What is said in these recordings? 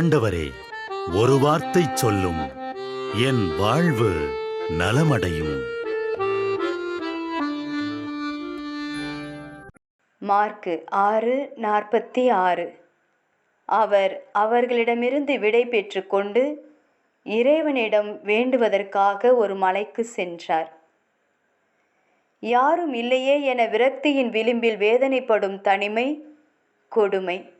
ஆண்டவரே ஒரு வார்த்தை சொல்லும். என் வாழ்வு நலமடையும். மார்க்கு ஆறு நாற்பத்தி ஆறு. அவர் அவர்களிடமிருந்து விடை பெற்றுக்கொண்டு இறைவனிடம் வேண்டுவதற்காக ஒரு மலைக்கு சென்றார். யாரும் இல்லையே என விரக்தியின் விளிம்பில் வேதனைப்படும் தனிமை கொடுமை.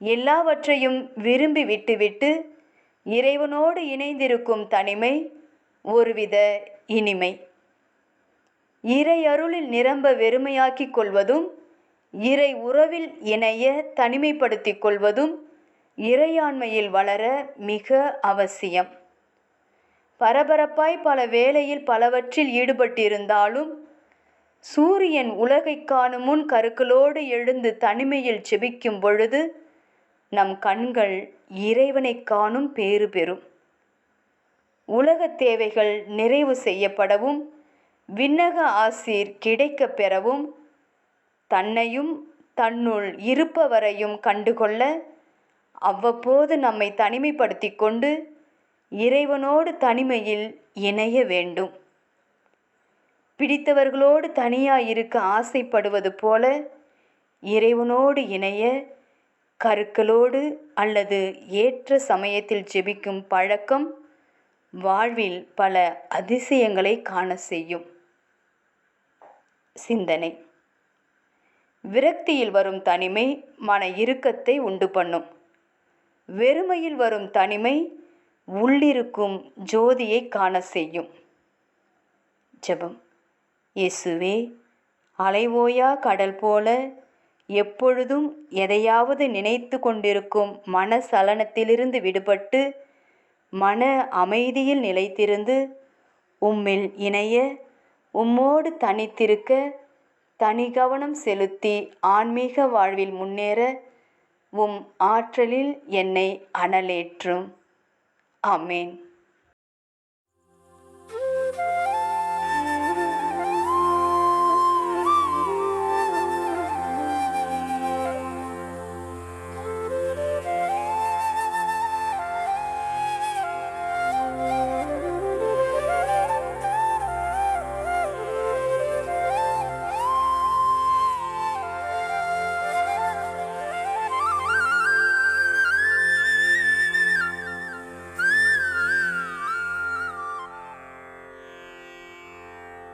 எல்லாவற்றையும் விரும்பி விட்டுவிட்டு இறைவனோடு இணைந்திருக்கும் தனிமை ஒருவித இனிமை. இறை அருளில் நிரம்ப வெறுமையாக்கிக் கொள்வதும் இறை உறவில் இணைய தனிமைப்படுத்திக் கொள்வதும் இறையாண்மையில் வளர மிக அவசியம். பரபரப்பாய் பல வேளையில் பலவற்றில் ஈடுபட்டிருந்தாலும் சூரியன் உலகை காணும் முன் கருக்களோடு எழுந்து தனிமையில் செபிக்கும் பொழுது நம் கண்கள் இறைவனைக் காணும் பேறு பெறும். உலக தேவைகள் நிறைவு செய்யப்படவும் விண்ணக ஆசீர் கிடைக்கப் பெறவும் தன்னையும் தன்னுள் இருப்பவரையும் கண்டுகொள்ள அவ்வப்போது நம்மை தனிமைப்படுத்திக் கொண்டு இறைவனோடு தனிமையில் இணைய வேண்டும். பிடித்தவர்களோடு தனியாக இருக்க ஆசைப்படுவது போல இறைவனோடு இணைய கருக்களோடு அல்லது ஏற்ற சமயத்தில் ஜெபிக்கும் பழக்கம் வாழ்வில் பல அதிசயங்களை காண செய்யும். சிந்தனை. விரக்தியில் வரும் தனிமை மன இறுக்கத்தை உண்டு பண்ணும். வெறுமையில் வரும் தனிமை உள்ளிருக்கும் ஜோதியை காண செய்யும். ஜெபம். இயேசுவே அலைவோயா கடல் போல எப்பொழுதும் எதையாவது நினைத்து கொண்டிருக்கும் மன சலனத்திலிருந்து விடுபட்டு மன அமைதியில் நிலைத்திருந்து உம்மில் இணைய உம்மோடு தனித்திருக்க தனி கவனம் செலுத்தி ஆன்மீக வாழ்வில் முன்னேற உம் ஆற்றலில் என்னை அனலேற்றும். அமேன்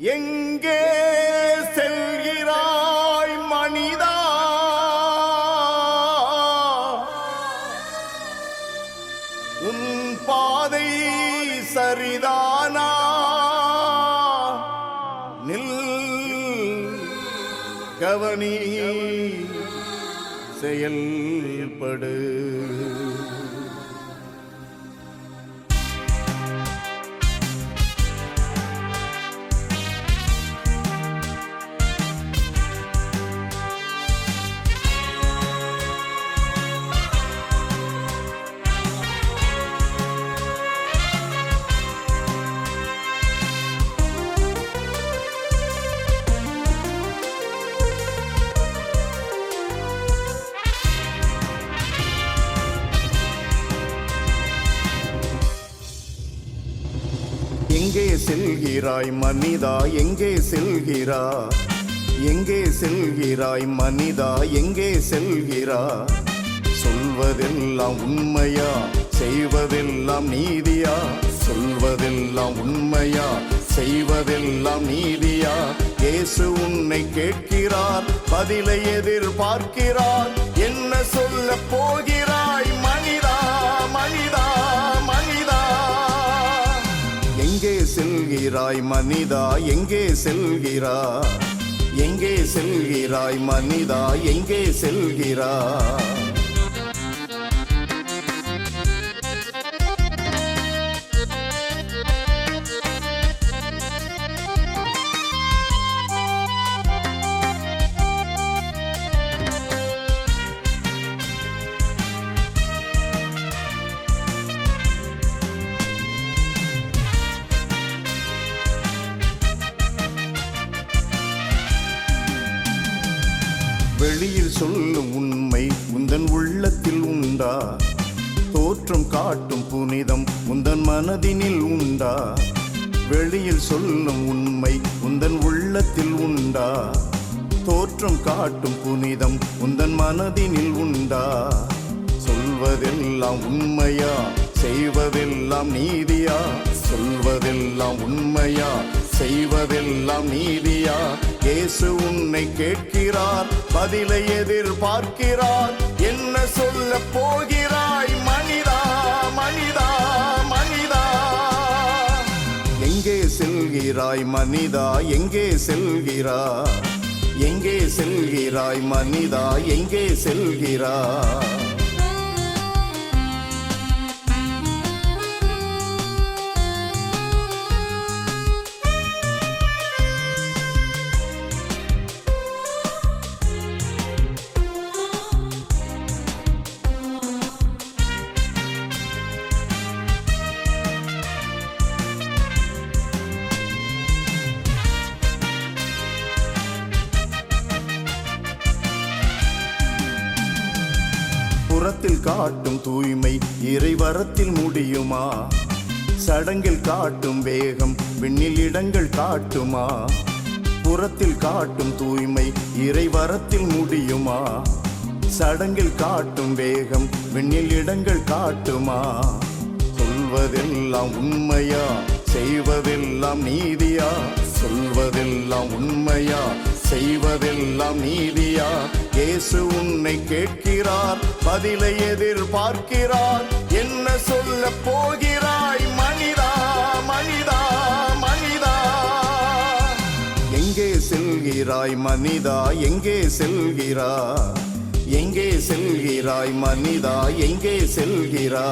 எங்கே செல்கிறாய் மனிதா? உன் பாதை சரிதானா? நில் கவனி செயல்படு. செல்கிறாய் மனிதா எங்கே செல்கிறா எங்கே செல்கிறாய் மனிதா எங்கே செல்கிறா சொல்வதெல்லாம் உண்மையா? செய்வதெல்லாம் நீதியா? சொல்வதெல்லாம் உண்மையா? செய்வதெல்லாம் நீதியா? இயேசு உன்னை கேட்கிறார் பதிலை எதிர்பார்க்கிறார். என்ன சொல்ல போகிறார்? செல்கிறாய் மனிதா எங்கே செல்கிறா எங்கே செல்கிறாய் மனிதா எங்கே செல்கிறா வெளியில் சொல்லும் உண்மை உந்தன் உள்ளத்தில் உண்டா? தோற்றம் காட்டும் புனிதம் உந்தன் மனதினில் உண்டா? வெளியில் சொல்லும் உண்மை உந்தன் உள்ளத்தில் உண்டா? தோற்றம் காட்டும் புனிதம் உந்தன் மனதினில் உண்டா? சொல்வதெல்லாம் உண்மையா? செய்வதெல்லாம் நீதியா? சொல்வதெல்லாம் உண்மையா? செய்வதெல்லாம் நீதியா? இயேசு உன்னை கேட்கிறார் பதிலை எதிர்பார்க்கிறார். என்ன சொல்ல போகிறாய்? மனிதா மனிதா மனிதா. எங்கே செல்கிறாய் மனிதா? எங்கே செல்கிறா எங்கே செல்கிறாய் மனிதா? எங்கே செல்கிறா புறத்தில் காட்டும் தூய்மை இறைவரத்தில் முடியுமா? சடங்கில் காட்டும் வேகம் விண்ணில் இடங்கள் காட்டுமா? புறத்தில் காட்டும் தூய்மை இறைவரத்தில் முடியுமா? சடங்கில் காட்டும் வேகம் விண்ணில் இடங்கள் காட்டுமா? சொல்வதெல்லாம் உண்மையா? செய்வதெல்லாம் நீதியா? சொல்வதெல்லாம் உண்மையா? செய்வதெல்லாம் நீதியா? இயேசு உன்னை கேட்கிறார் பதிலை எதிர்பார்க்கிறார். என்ன சொல்ல போகிறாய் மனிதா மனிதா மனிதா? எங்கே செல்கிறாய் மனிதா எங்கே செல்கிறா எங்கே செல்கிறாய் மனிதா எங்கே செல்கிறா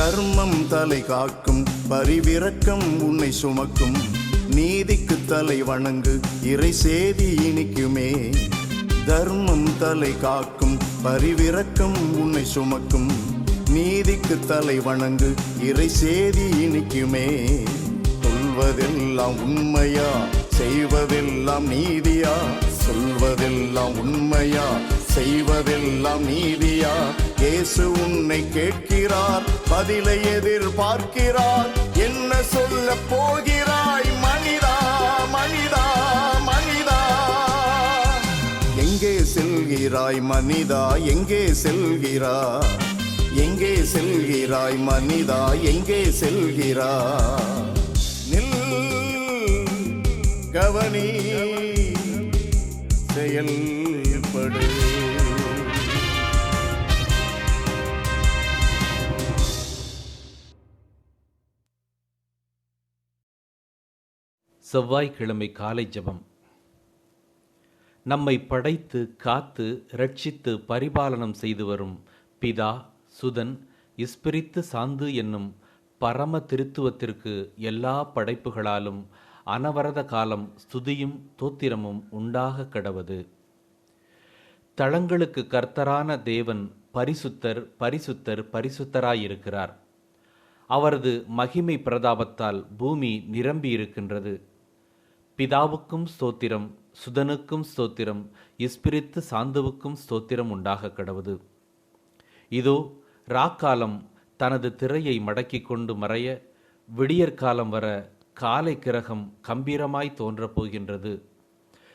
தர்மம் தலை காக்கும் பரிவிறக்கம் உன்னை சுமக்கும். நீதிக்கு தலை வணங்கு இறை சேதி இனிக்குமே. தர்மம் தலை காக்கும் பரிவிறக்கம் உன்னை சுமக்கும். நீதிக்கு தலை வணங்கு இறை சேதி இனிக்குமே. சொல்வதெல்லாம் உண்மையா? செய்வதெல்லாம் நீதியா? சொல்வதெல்லாம் உண்மையா? செய்வதெல்லாம் நீதியா? இயேசு உன்னை கேட்கிறார் பதிலை எதிர்பார்க்கிறார். என்ன சொல்ல போகிறாய்? மனிதா மனிதா மனிதா. எங்கே செல்கிறாய் மனிதா? எங்கே செல்கிறா எங்கே செல்கிறாய் மனிதா? எங்கே செல்கிறா நில் கவனி செயல்படு. செவ்வாய்க்கிழமை காலை ஜெபம். நம்மை படைத்து காத்து ரட்சித்து பரிபாலனம் செய்து வரும் பிதா சுதன் இஸ்பிரித்து சாந்து என்னும் பரம திருத்துவத்திற்கு எல்லா படைப்புகளாலும் அனவரத காலம் ஸ்துதியும் தோத்திரமும் உண்டாக கடவது. தளங்களுக்கு கர்த்தரான தேவன் பரிசுத்தர் பரிசுத்தர் பரிசுத்தராயிருக்கிறார். அவரது மகிமை பிரதாபத்தால் பூமி நிரம்பியிருக்கின்றது. பிதாவுக்கும் ஸ்தோத்திரம் சுதனுக்கும் ஸ்தோத்திரம் இஸ்பிரித்து சாந்துவுக்கும் ஸ்தோத்திரம் உண்டாக கடவுது. இதோ ராக்காலம் தனது திரையை மடக்கிக் கொண்டு மறைய விடியற்காலம் வர காலை கிரகம் கம்பீரமாய் தோன்றப் போகின்றது.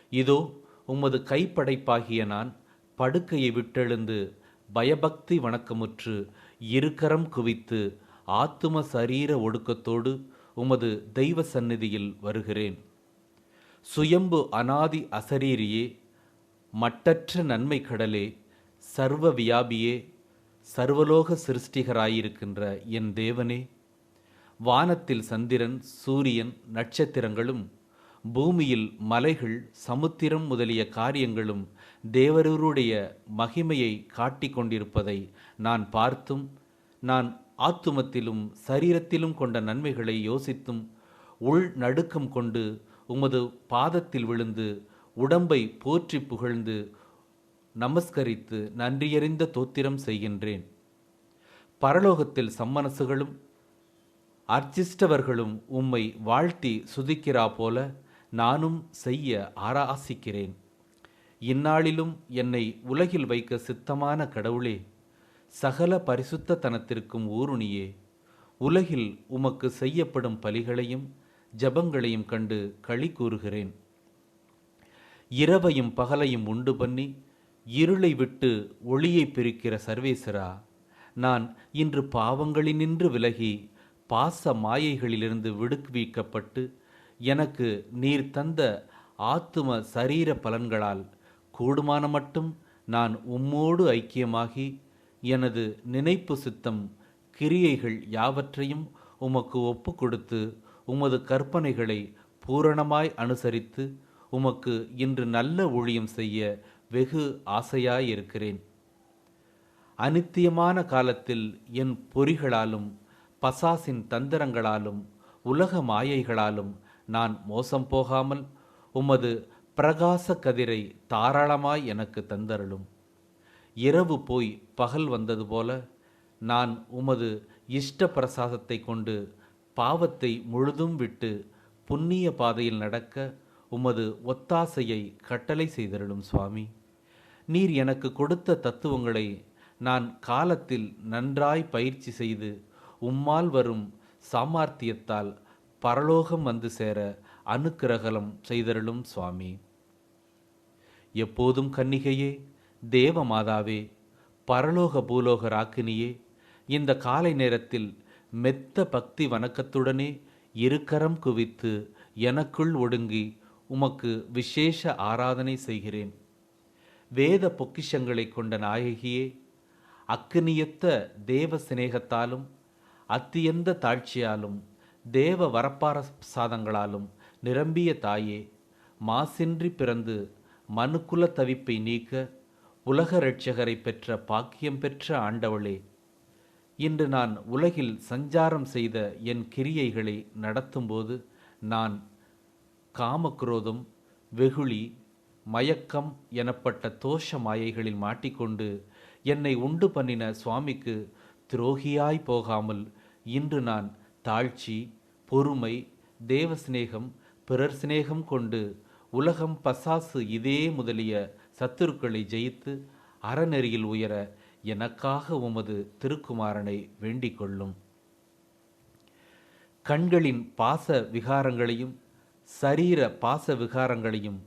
இதோ உமது கைப்படைப்பாகிய நான் படுக்கையை விட்டெழுந்து பயபக்தி வணக்கமுற்று இருக்கரம் குவித்து ஆத்தும சரீர ஒடுக்கத்தோடு உமது தெய்வ சந்நிதியில் வருகிறேன். சுயம்பு அனாதி அசரீரியே மட்டற்ற நன்மை கடலே சர்வ வியாபியே சர்வலோக சிருஷ்டிகராயிருக்கின்ற என் தேவனே. வானத்தில் சந்திரன் சூரியன் நட்சத்திரங்களும் பூமியில் மலைகள் சமுத்திரம் முதலிய காரியங்களும் தேவரூருடைய மகிமையை காட்டிக் கொண்டிருப்பதை நான் பார்த்தும் நான் ஆத்துமத்திலும் சரீரத்திலும் கொண்ட நன்மைகளை யோசித்தும் உள் நடுக்கம் கொண்டு உமது பாதத்தில் விழுந்து உடம்பை போற்றி புகழ்ந்து நமஸ்கரித்து நன்றியறிந்த தோத்திரம் செய்கின்றேன். பரலோகத்தில் சம்மனசுகளும் அர்ச்சிஷ்டவர்களும் உம்மை வாழ்த்தி சுதிக்கிறா போல நானும் செய்ய ஆராசிக்கிறேன். இந்நாளிலும் என்னை உலகில் வைக்க சித்தமான கடவுளே சகல பரிசுத்தத்தனத்திற்கும் ஊருணியே. உலகில் உமக்கு செய்யப்படும் பலிகளையும் ஜபங்களையும் கண்டு களி கூறுகிறேன். இரவையும் பகலையும் உண்டு பண்ணி இருளை விட்டு ஒளியை பிரிக்கிற சர்வேசரா நான் இன்று பாவங்களினின்று விலகி பாச மாயைகளிலிருந்து விடுவிக்கப்பட்டு எனக்கு நீர் தந்த ஆத்தும சரீர பலன்களால் கூடுமான மட்டும் நான் உம்மோடு ஐக்கியமாகி எனது நினைப்பு சித்தம் கிரியைகள் யாவற்றையும் உமக்கு ஒப்பு கொடுத்து உமது கற்பனைகளை பூரணமாய் அனுசரித்து உமக்கு இன்று நல்ல ஊழியம் செய்ய வெகு ஆசையாயிருக்கிறேன். அனித்தியமான காலத்தில் என் பொறிகளாலும் பசாசின் தந்திரங்களாலும் உலக மாயைகளாலும் நான் மோசம் போகாமல் உமது பிரகாச கதிரை தாராளமாய் எனக்கு தந்தருளும். இரவு போய் பகல் வந்தது போல நான் உமது இஷ்ட பிரசாதத்தை கொண்டு பாவத்தை முழுதும் விட்டு புண்ணிய பாதையில் நடக்க உமது ஒத்தாசையை கட்டளை செய்தருளும் சுவாமி. நீர் எனக்கு கொடுத்த தத்துவங்களை நான் காலத்தில் நன்றாய் பயிற்சி செய்து உம்மால் வரும் சாமார்த்தியத்தால் பரலோகம் வந்து சேர அனுக்கிரகலம் செய்தருளும் சுவாமி. எப்போதும் கன்னிகையே தேவ மாதாவே பரலோக பூலோக ராக்கினியே இந்த காலை நேரத்தில் மெத்த பக்தி வணக்கத்துடனே இருக்கரம் குவித்து எனக்குள் ஒடுங்கி உமக்கு விசேஷ ஆராதனை செய்கிறேன். வேத பொக்கிஷங்களை கொண்ட நாயகியே அக்கினியத்த தேவ சிநேகத்தாலும் அத்தியந்த தாழ்ச்சியாலும் தேவ வரப்பார சாதங்களாலும் நிரம்பிய தாயே மாசின்றி பிறந்து மனுக்குல தவிப்பை நீக்க உலக ரட்சகரை பெற்ற பாக்கியம் பெற்ற ஆண்டவளே இன்று நான் உலகில் சஞ்சாரம் செய்த என் கிரியைகளை நடத்தும்போது நான் காமக்ரோதம் வெகுளி மயக்கம் எனப்பட்ட தோஷ மாயைகளில் மாட்டிக்கொண்டு என்னை உண்டு பண்ணின சுவாமிக்கு துரோகியாய் போகாமல் இன்று நான் தாழ்ச்சி பொறுமை தேவ சிநேகம் பிறர் சிநேகம் கொண்டு உலகம் பசாசு இதே முதலிய சத்துருக்களை ஜெயித்து அறநெறியில் உயர எனக்காக உமது திருக்குமாரனை வேண்டிக் கொள்ளும் கண்களின் பாச விகாரங்களையும் சரீர பாச விகாரங்களையும்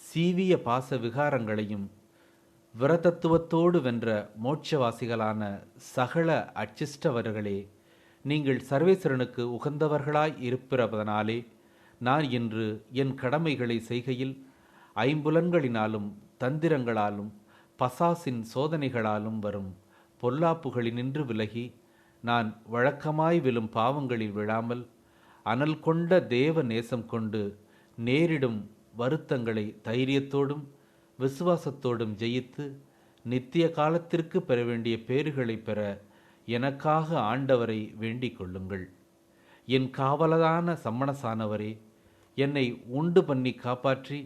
சீவிய பாச விகாரங்களையும் விரதத்துவத்தோடு வென்ற மோட்சவாசிகளான சகல அச்சிஷ்டவர்களே நீங்கள் சர்வேஸ்வரனுக்கு உகந்தவர்களாய் இருப்பிறப்பதனாலே நான் இன்று என் கடமைகளை செய்கையில் ஐம்புலன்களினாலும் தந்திரங்களாலும் பசாசின் சோதனைகளாலும் வரும் பொல்லாப்புகளினின்று விலகி நான் வழக்கமாய் விழும் பாவங்களில் விழாமல் அனல் கொண்ட தேவ நேசம் கொண்டு நேரிடும் வருத்தங்களை தைரியத்தோடும் விசுவாசத்தோடும் ஜெயித்து நித்திய காலத்திற்கு பெற வேண்டிய பேறுகளை பெற எனக்காக ஆண்டவரை வேண்டிக் கொள்ளுங்கள். என் காவலதான சம்மணசானவரே என்னை உண்டு பண்ணி காப்பாற்றி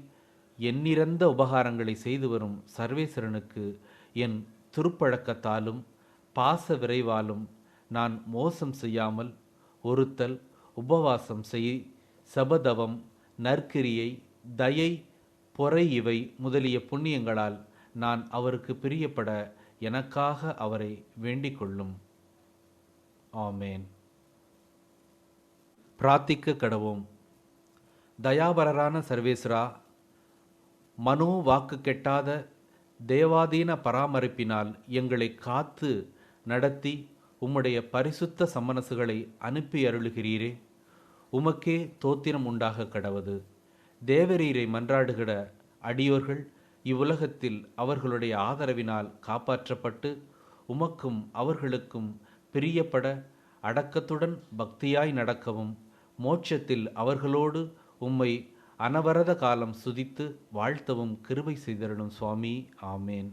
எண்ணிறந்த உபகாரங்களை செய்து வரும் சர்வேஸ்வரனுக்கு என் துருப்பழக்கத்தாலும் பாச விரைவாலும் நான் மோசம் செய்யாமல் ஒருத்தல் உபவாசம் செய் சபதவம் நற்கிரியை தயை பொறை இவை முதலிய புண்ணியங்களால் நான் அவருக்கு பிரியப்பட எனக்காக அவரை வேண்டிக் கொள்ளும். ஆமேன். பிரார்த்திக்க கடவோம். தயாபரரான சர்வேஸ்வரா மனோ வாக்கு கெட்டாத தேவாதீன பராமரிப்பினால் எங்களை காத்து நடத்தி உம்முடைய பரிசுத்த சம்மனசுகளை அனுப்பி அருளுகிறீரே. உமக்கே தோத்திரம் உண்டாக கடவது. தேவரீரை மன்றாடுகிற அடியோர்கள் இவ்வுலகத்தில் அவர்களுடைய ஆதரவினால் காப்பாற்றப்பட்டு உமக்கும் அவர்களுக்கும் பிரியப்பட அடக்கத்துடன் பக்தியாய் நடக்கவும் மோட்சத்தில் அவர்களோடு உம்மை அனவரத காலம் சுதித்து வாழ்த்தவும் கிருபை செய்தருளும் சுவாமி. ஆமேன்.